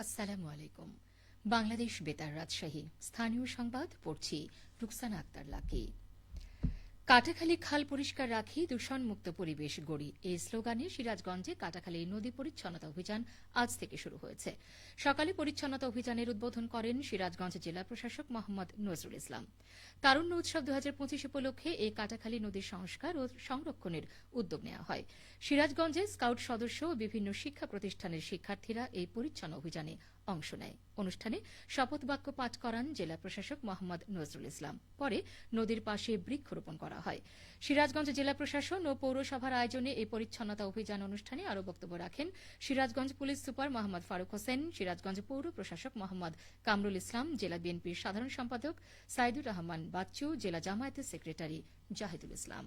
আসসালামু আলাইকুম। বাংলাদেশ বেতার রাজশাহী। স্থানীয় সংবাদ পড়ছি রুকসানা আক্তার লাকি। কাটাখালী খাল পরিষ্কার রাখি, দূষণমুক্ত পরিবেশ গড়ি। এই স্লোগানে সিরাজগঞ্জে কাটাখালী নদী পরিচ্ছন্নতা অভিযান আজ থেকে শুরু হয়েছে। সকালে পরিচ্ছন্নতা অভিযানের উদ্বোধন করেন সিরাজগঞ্জ জেলা প্রশাসক মোহাম্মদ নজরুল ইসলাম। তারুণ্য উৎসব দু হাজার পঁচিশ উপলক্ষে এই কাটাখালী নদীর সংস্কার ও সংরক্ষণের উদ্যোগ নেওয়া হয়। সিরাজগঞ্জে স্কাউট সদস্য ও বিভিন্ন শিক্ষা প্রতিষ্ঠানের শিক্ষার্থীরা এই পরিচ্ছন্ন অভিযানে অংশ নেয়। অনুষ্ঠানে শপথ বাক্য পাঠ করান জেলা প্রশাসক মোহাম্মদ নজরুল ইসলাম। পরে নদীর পাশে বৃক্ষরোপণ করা হয়। সিরাজগঞ্জ জেলা প্রশাসন ও পৌরসভার আয়োজনে এই পরিচ্ছন্নতা অভিযান অনুষ্ঠানে আরও বক্তব্য রাখেন সিরাজগঞ্জ পুলিশ সুপার মোহাম্মদ ফারুক হোসেন, সিরাজগঞ্জ পৌর প্রশাসক মোহাম্মদ কামরুল ইসলাম, জেলা বিএনপির সাধারণ সম্পাদক সাইদুর রহমান বাচ্চু, জেলা জামায়াতের সেক্রেটারি জাহিদুল ইসলাম।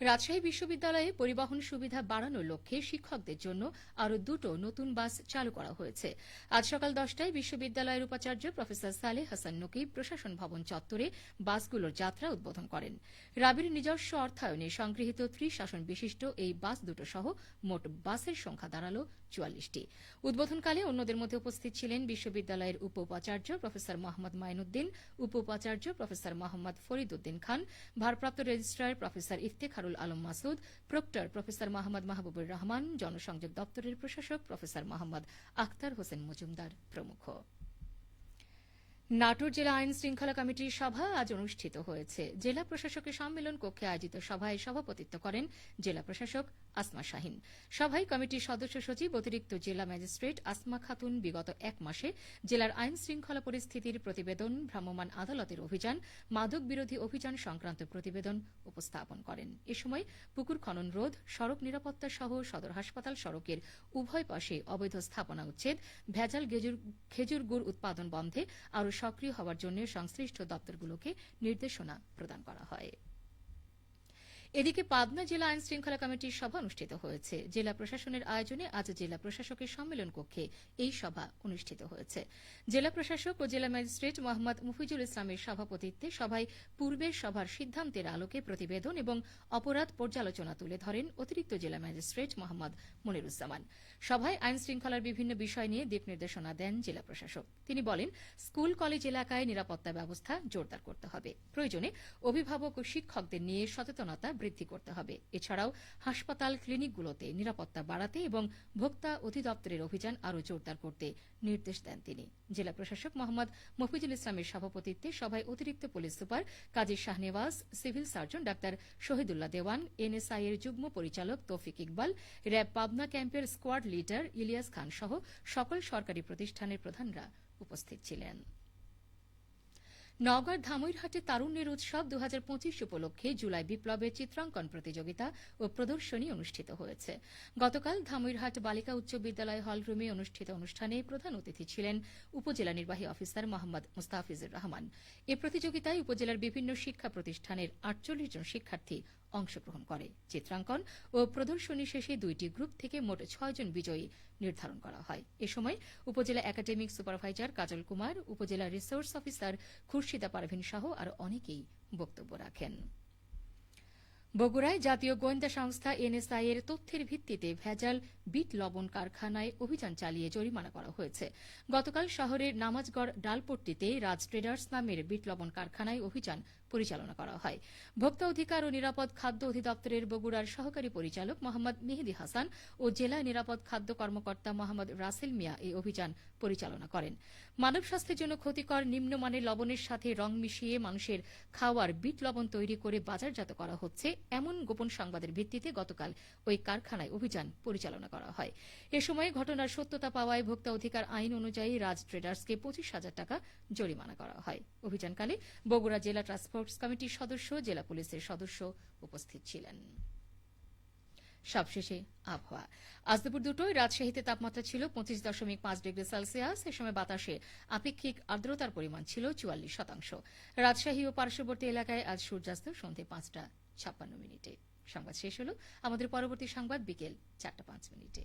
রাজশাহী বিশ্ববিদ্যালয়ে পরিবহন সুবিধা বাড়ানোর লক্ষ্যে শিক্ষকদের জন্য আরও দুটো নতুন বাস চালু করা হয়েছে। আজ সকাল দশটায় বিশ্ববিদ্যালয়ের উপাচার্য প্রফেসর সালেহ হাসান নকিব প্রশাসন ভবন চত্বরে বাসগুলোর যাত্রা উদ্বোধন করেন। রাবির নিজস্ব অর্থায়নে সংগৃহীত ত্রিশাসন বিশিষ্ট এই বাস দুটো সহ মোট বাসের সংখ্যা দাঁড়াল চুয়াল্লিশটি। উদ্বোধনকালে অন্যদের মধ্যে উপস্থিত ছিলেন বিশ্ববিদ্যালয়ের উপ উপাচার্য প্রফেসর মোহাম্মদ মাইনুদ্দিন উপ উপাচার্য প্রফেসর মোহাম্মদ ফরিদ উদ্দিন খান, ভারপ্রাপ্ত registrar professor Iftekharul Alam Masud, proctor professor Mahmud Mahbubur Rahman, জনসংযোগ দপ্তরের প্রশাসক প্রফেসর মোহাম্মদ আখতার হোসেন মজুমদার প্রমুখ। নাটোর জেলা আইন শৃঙ্খলা কমিটির সভা আজ অনুষ্ঠিত হয়েছে। জেলা প্রশাসকের সম্মেলন কক্ষে আয়োজিত সভায় সভাপতিত্ব করেন জেলা প্রশাসক আসমা শাহিন। সভায় কমিটির সদস্য সচিব অতিরিক্ত জেলা ম্যাজিস্ট্রেট আসমা খাতুন বিগত এক মাসে জেলার আইন শৃঙ্খলা পরিস্থিতির প্রতিবেদন, ভ্রাম্যমাণ আদালতের অভিযান, মাদক বিরোধী অভিযান সংক্রান্ত প্রতিবেদন উপস্থাপন করেন। এ সময় পুকুর খনন রোধ, সড়ক নিরাপত্তা সহ সদর হাসপাতাল সড়কের উভয় পাশে অবৈধ স্থাপনা উচ্ছেদ, ভেজাল খেজুর গুড় উৎপাদন বন্ধে আরও সক্রিয় হওয়ার জন্য সংশ্লিষ্ট দপ্তরগুলোকে নির্দেশনা প্রদান করা হয়। এদিকে পাবনা জেলা আইন শৃঙ্খলা কমিটির সভা অনুষ্ঠিত হয়েছে। জেলা প্রশাসনের আয়োজনে আজ জেলা প্রশাসকের সম্মেলন কক্ষে এই সভা অনুষ্ঠিত হয়েছে। জেলা প্রশাসক ও জেলা ম্যাজিস্ট্রেট মোহাম্মদ মুফিজুল ইসলামের সভাপতিত্বে সভায় পূর্বের সভার সিদ্ধান্তের আলোকে প্রতিবেদন এবং অপরাধ পর্যালোচনা তুলে ধরেন অতিরিক্ত জেলা ম্যাজিস্ট্রেট মোহাম্মদ মনিরুজ্জামান। সভায় আইন শৃঙ্খলার বিভিন্ন বিষয় নিয়ে দিক নির্দেশনা দেন জেলা প্রশাসক। তিনি বলেন, স্কুল, কলেজ এলাকায় নিরাপত্তা ব্যবস্থা জোরদার করতে হবে। প্রয়োজনে অভিভাবক ও শিক্ষকদের নিয়ে সচেতনতা বৃদ্ধি করতে হবে। এছাড়াও হাসপাতাল ক্লিনিকগুলোতে নিরাপত্তা বাড়াতে এবং ভোক্তা অধিদপ্তরের অভিযান আরও জোরদার করতে নির্দেশ দেন তিনি। জেলা প্রশাসক মোহাম্মদ মফিজুল ইসলামের সভাপতিত্বে সভায় অতিরিক্ত police super Kazi Shahnewaz, civil surgeon doctor Shahidullah Dewan, NSI এর যুগ্ম পরিচালক তৌফিক ইকবাল, র্যাব পাবনা ক্যাম্পের স্কোয়াড লিডার ইলিয়াস খান সহ সকল সরকারি প্রতিষ্ঠানের প্রধানরা উপস্থিত ছিলেন। নওগাঁর ধামইরহাটে তারুণ্যের উৎসব দু উপলক্ষে জুলাই বিপ্লবের চিত্রাঙ্কন প্রতিযোগিতা ও প্রদর্শনী অনুষ্ঠিত হয়েছে। গতকাল ধামইরহাট বালিকা উচ্চ বিদ্যালয় হলরুমে অনুষ্ঠিত অনুষ্ঠানে প্রধান অতিথি ছিলেন উপজেলা নির্বাহী অফিসার মোহাম্মদ মুস্তাফিজুর রহমান। এ প্রতিযোগিতায় উপজেলার বিভিন্ন শিক্ষা প্রতিষ্ঠানের আটচল্লিশ জন শিক্ষার্থী অংশগ্রহণ করে। চিত্রাঙ্কন ও প্রদর্শনী শেষে দুইটি গ্রুপ থেকে মোট ছয়জন বিজয়ী নির্ধারণ করা হয়। এ সময় উপজেলা একাডেমিক সুপারভাইজার কাজল কুমার, উপজেলা রিসোর্স অফিসার খুরশিদা পারভিন সহ আরও অনেকেই বক্তব্য রাখেন। বগুড়ায় জাতীয় গোয়েন্দা সংস্থা এনএসআই এর তথ্যের ভিত্তিতে ভেজাল বিট লবণ কারখানায় অভিযান চালিয়ে জরিমানা করা হয়েছে। গতকাল শহরের নামাজগড় ডালপট্টিতে রাজ ট্রেডার্স নামের বিট লবণ কারখানায় অভিযান পরিচালনা করা হয়। ভোক্তা অধিকার ও নিরাপদ খাদ্য অধিদপ্তরের বগুড়ার সহকারী পরিচালক মোহাম্মদ মেহেদি হাসান ও জেলা নিরাপদ খাদ্য কর্মকর্তা মোহাম্মদ রাসেল মিয়া এই অভিযান পরিচালনা করেন। মানব স্বাস্থ্যের জন্য ক্ষতিকর নিম্নমানের লবণের সাথে রং মিশিয়ে মানুষের খাওয়ার বিট লবণ তৈরি করে বাজারজাত করা হচ্ছে, এমন গোপন সংবাদের ভিত্তিতে গতকাল ওই কারখানায় অভিযান পরিচালনা করা হয়। এ সময় ঘটনার সত্যতা পাওয়ায় ভোক্তা অধিকার আইন অনুযায়ী রাজ ট্রেডার্সকে পঁচিশ হাজার টাকা জরিমানা করা হয়। অভিযানকালে বগুড়া জেলা ট্রান্সপোর্টস কমিটির সদস্য, জেলা পুলিশের সদস্য উপস্থিত ছিলেন। সবশেষে আবহাওয়া। আজ দুপুর দুটোয় রাজশাহীতে তাপমাত্রা ছিল পঁচিশ দশমিক পাঁচ ডিগ্রি সেলসিয়াস। এ সময় বাতাসে আপেক্ষিক আর্দ্রতার পরিমাণ ছিল চুয়াল্লিশ শতাংশ। রাজশাহী ও পার্শ্ববর্তী এলাকায় আজ সূর্যাস্ত সন্ধে পাঁচটা ছাপ্পান্ন মিনিটে। সংবাদ শেষ হল আমাদের পরবর্তী সংবাদ বিকেল চারটা পাঁচ মিনিটে।